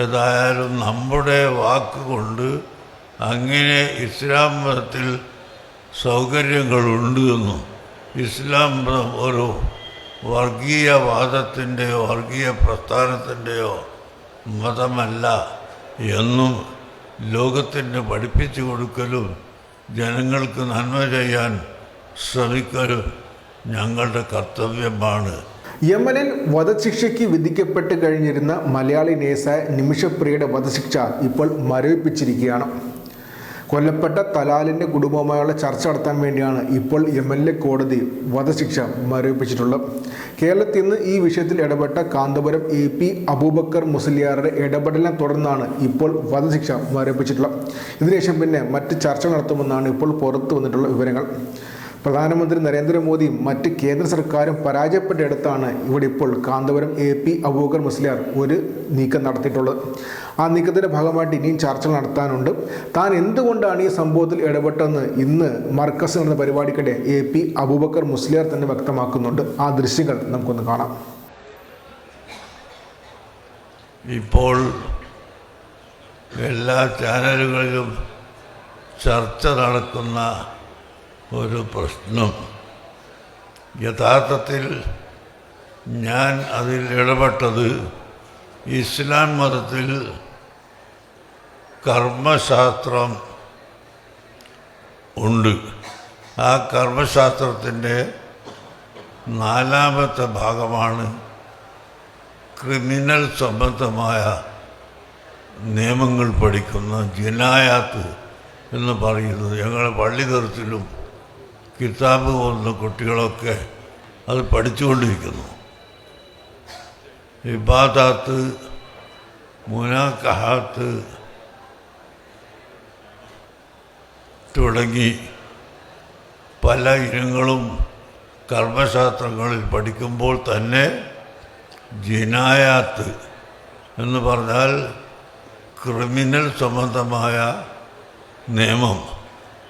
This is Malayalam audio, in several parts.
ഏതായാലും നമ്മുടെ വാക്കുകൊണ്ട് അങ്ങനെ ഇസ്ലാം മതത്തിൽ സൗകര്യങ്ങളുണ്ട് എന്നും ഇസ്ലാം മതം ഒരു വർഗീയവാദത്തിന്റെയോ വർഗീയ പ്രസ്ഥാനത്തിന്റെയോ മതമല്ല എന്നും ലോകത്തിന് പഠിപ്പിച്ചു കൊടുക്കലും ജനങ്ങൾക്ക് നന്മ ചെയ്യാൻ ശ്രമിക്കലും ഞങ്ങളുടെ കർത്തവ്യമാണ്. യമനിൽ വധശിക്ഷയ്ക്ക് വിധിക്കപ്പെട്ട് കഴിഞ്ഞിരുന്ന മലയാളി നേഴ്സായ നിമിഷപ്രിയയുടെ വധശിക്ഷ ഇപ്പോൾ മരവിപ്പിച്ചിരിക്കുകയാണ്. കൊല്ലപ്പെട്ട തലാലിന്റെ കുടുംബവുമായുള്ള ചർച്ച നടത്താൻ വേണ്ടിയാണ് ഇപ്പോൾ യമനിലെ കോടതി വധശിക്ഷ മരവിപ്പിച്ചിട്ടുള്ളത്. കേരളത്തിൽ നിന്ന് ഈ വിഷയത്തിൽ ഇടപെട്ട കാന്തപുരം എ പി അബൂബക്കർ മുസ്ലിയാറുടെ ഇടപെടലിനെ തുടർന്നാണ് ഇപ്പോൾ വധശിക്ഷ മരവിപ്പിച്ചിട്ടുള്ളത്. ഇതിനുശേഷം പിന്നെ മറ്റ് ചർച്ച നടത്തുമെന്നാണ് ഇപ്പോൾ പുറത്തു വന്നിട്ടുള്ള വിവരങ്ങൾ. പ്രധാനമന്ത്രി നരേന്ദ്രമോദിയും മറ്റ് കേന്ദ്ര സർക്കാരും പരാജയപ്പെട്ടയിടത്താണ് ഇവിടെ ഇപ്പോൾ കാന്തപുരം എ പി അബൂബക്കർ മുസ്ലിയാർ ഒരു നീക്കം നടത്തിയിട്ടുള്ളത്. ആ നീക്കത്തിന്റെ ഭാഗമായിട്ട് ഇനിയും ചർച്ചകൾ നടത്താനുണ്ട്. താൻ എന്തുകൊണ്ടാണ് ഈ സംഭവത്തിൽ ഇടപെട്ടെന്ന് ഇന്ന് മർക്കസ് എന്ന പരിപാടിക്കിടെ എ പി അബൂബക്കർ മുസ്ലിയാർ തന്നെ വ്യക്തമാക്കുന്നുണ്ട്. ആ ദൃശ്യങ്ങൾ നമുക്കൊന്ന് കാണാം. ഇപ്പോൾ എല്ലാ ചാനലുകളിലും ചർച്ച നടക്കുന്ന ഒരു പ്രശ്നം. യഥാർത്ഥത്തിൽ ഞാൻ അതിൽ ഇടപെട്ടത് ഇസ്ലാം മതത്തിൽ കർമ്മശാസ്ത്രം ഉണ്ട്. ആ കർമ്മശാസ്ത്രത്തിന്റെ നാലാമത്തെ ഭാഗമാണ് ക്രിമിനൽ സംബന്ധമായ നിയമങ്ങൾ പഠിക്കുന്ന ജിനായാത്ത് എന്ന് പറയുന്നത്. ഞങ്ങളുടെ പള്ളി തെറിച്ചിലും കിതാബ് പോകുന്ന കുട്ടികളൊക്കെ അത് പഠിച്ചുകൊണ്ടിരിക്കുന്നു. ഇബാദാത്ത് മുനാക്കഹാത്ത് തുടങ്ങി പല ഇനങ്ങളും കർമ്മശാസ്ത്രങ്ങളിൽ പഠിക്കുമ്പോൾ തന്നെ ജിനായാത്ത് എന്ന് പറഞ്ഞാൽ ക്രിമിനൽ സംബന്ധമായ നിയമം.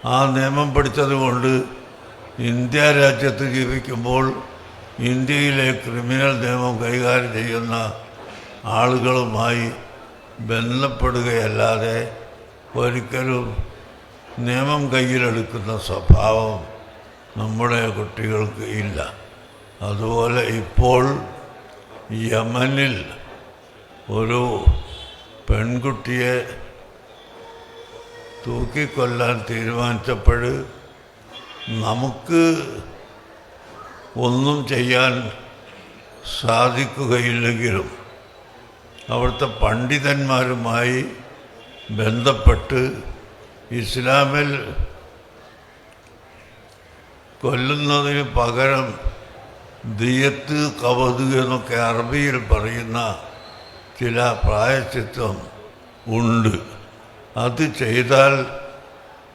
ആ നിയമം പഠിച്ചതുകൊണ്ട് ഇന്ത്യ രാജ്യത്ത് ജീവിക്കുമ്പോൾ ഇന്ത്യയിലെ ക്രിമിനൽ നിയമം കൈകാര്യം ചെയ്യുന്ന ആളുകളുമായി ബന്ധപ്പെടുകയല്ലാതെ ഒരിക്കലും നിയമം കയ്യിലെടുക്കുന്ന സ്വഭാവം നമ്മുടെ കുട്ടികൾക്ക് ഇല്ല. അതുപോലെ ഇപ്പോൾ യമനിൽ ഒരു പെൺകുട്ടിയെ തൂക്കിക്കൊല്ലാൻ തീരുമാനിച്ചപ്പോൾ നമുക്ക് ഒന്നും ചെയ്യാൻ സാധിക്കുകയില്ലെങ്കിലും അവിടുത്തെ പണ്ഡിതന്മാരുമായി ബന്ധപ്പെട്ട് ഇസ്ലാമിൽ കൊല്ലുന്നതിന് പകരം ദിയത്ത് കവത് എന്നൊക്കെ അറബിയിൽ പറയുന്ന ചില പ്രായച്ചിത്വം ഉണ്ട്. അത് ചെയ്താൽ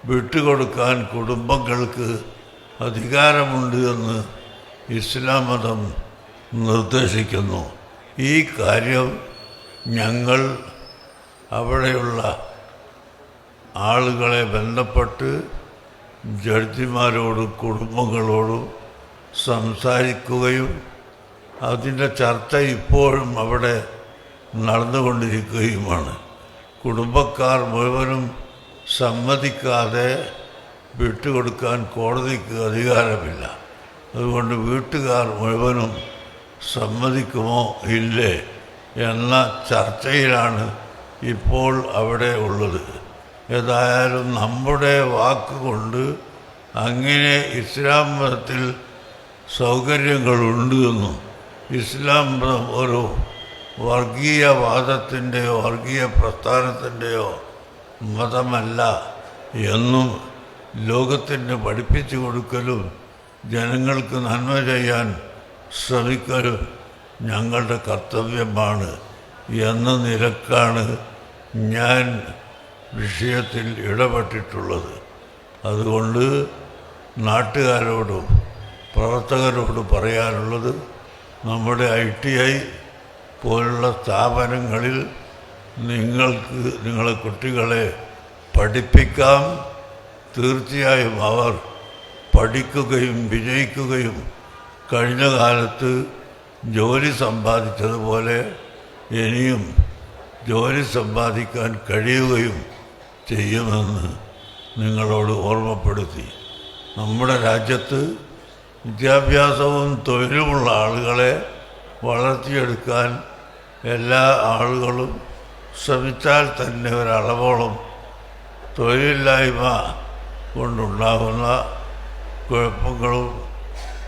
വിട്ടുകൊടുക്കാൻ കുടുംബങ്ങൾക്ക് അധികാരമുണ്ട് എന്ന് ഇസ്ലാം മതം നിർദ്ദേശിക്കുന്നു. ഈ കാര്യം ഞങ്ങൾ അവിടെയുള്ള ആളുകളെ ബന്ധപ്പെട്ട് ജഡ്ജിമാരോടും കുടുംബങ്ങളോടും സംസാരിക്കുകയും അതിന്റെ ചർച്ച ഇപ്പോഴും അവിടെ നടന്നുകൊണ്ടിരിക്കുകയുമാണ്. കുടുംബക്കാർ മുഴുവനും സമ്മതിക്കാതെ വിട്ടുകൊടുക്കാൻ കോടതിക്ക് അധികാരമില്ല. അതുകൊണ്ട് വീട്ടുകാർ മുഴുവനും സമ്മതിക്കുമോ ഇല്ലേ എന്ന ചർച്ചയിലാണ് ഇപ്പോൾ അവിടെ ഉള്ളത്. ഏതായാലും നമ്മുടെ വാക്കുകൊണ്ട് അങ്ങനെ ഇസ്ലാം മതത്തിൽ സൗകര്യങ്ങളുണ്ട് എന്നും ഇസ്ലാം മതം ഒരു വർഗീയവാദത്തിന്റെയോ വർഗീയ പ്രസ്ഥാനത്തിന്റെയോ മതമല്ല എന്നും ലോകത്തിന് പഠിപ്പിച്ചു കൊടുക്കലും ജനങ്ങൾക്ക് നന്മ ചെയ്യാൻ ശ്രമിക്കലും ഞങ്ങളുടെ കർത്തവ്യമാണ് എന്ന നിലക്കാണ് ഞാൻ വിഷയത്തിൽ ഇടപെട്ടിട്ടുള്ളത്. അതുകൊണ്ട് നാട്ടുകാരോടും പ്രവർത്തകരോട് പറയാനുള്ളത് നമ്മുടെ ഐ ടി ഐ പോലുള്ള സ്ഥാപനങ്ങളിൽ നിങ്ങൾക്ക് നിങ്ങളെ കുട്ടികളെ പഠിപ്പിക്കാം. തീർച്ചയായും അവർ പഠിക്കുകയും വിജയിക്കുകയും കഴിഞ്ഞ കാലത്ത് ജോലി സമ്പാദിച്ചതുപോലെ ഇനിയും ജോലി സമ്പാദിക്കാൻ കഴിയുകയും ചെയ്യുമെന്ന് നിങ്ങളോട് ഓർമ്മപ്പെടുത്തി. നമ്മുടെ രാജ്യത്ത് വിദ്യാഭ്യാസവും തൊഴിലുമുള്ള ആളുകളെ വളർത്തിയെടുക്കാൻ എല്ലാ ആളുകളും ശ്രമിച്ചാൽ തന്നെ ഒരളവോളം തൊഴിലില്ലായ്മ കൊണ്ടുണ്ടാകുന്ന കുഴപ്പങ്ങളും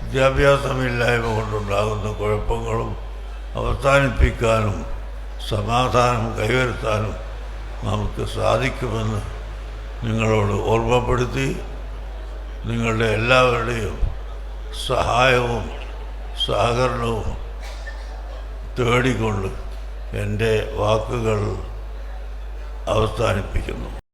വിദ്യാഭ്യാസമില്ലായ്മ കൊണ്ടുണ്ടാകുന്ന കുഴപ്പങ്ങളും അവസാനിപ്പിക്കാനും സമാധാനം കൈവരുത്താനും നമുക്ക് സാധിക്കുമെന്ന് നിങ്ങളോട് ഓർമ്മപ്പെടുത്തി നിങ്ങളുടെ എല്ലാവരുടെയും സഹായവും സഹകരണവും തേടിക്കൊണ്ട് എന്റെ വാക്കുകൾ അവസാനിപ്പിക്കുന്നു.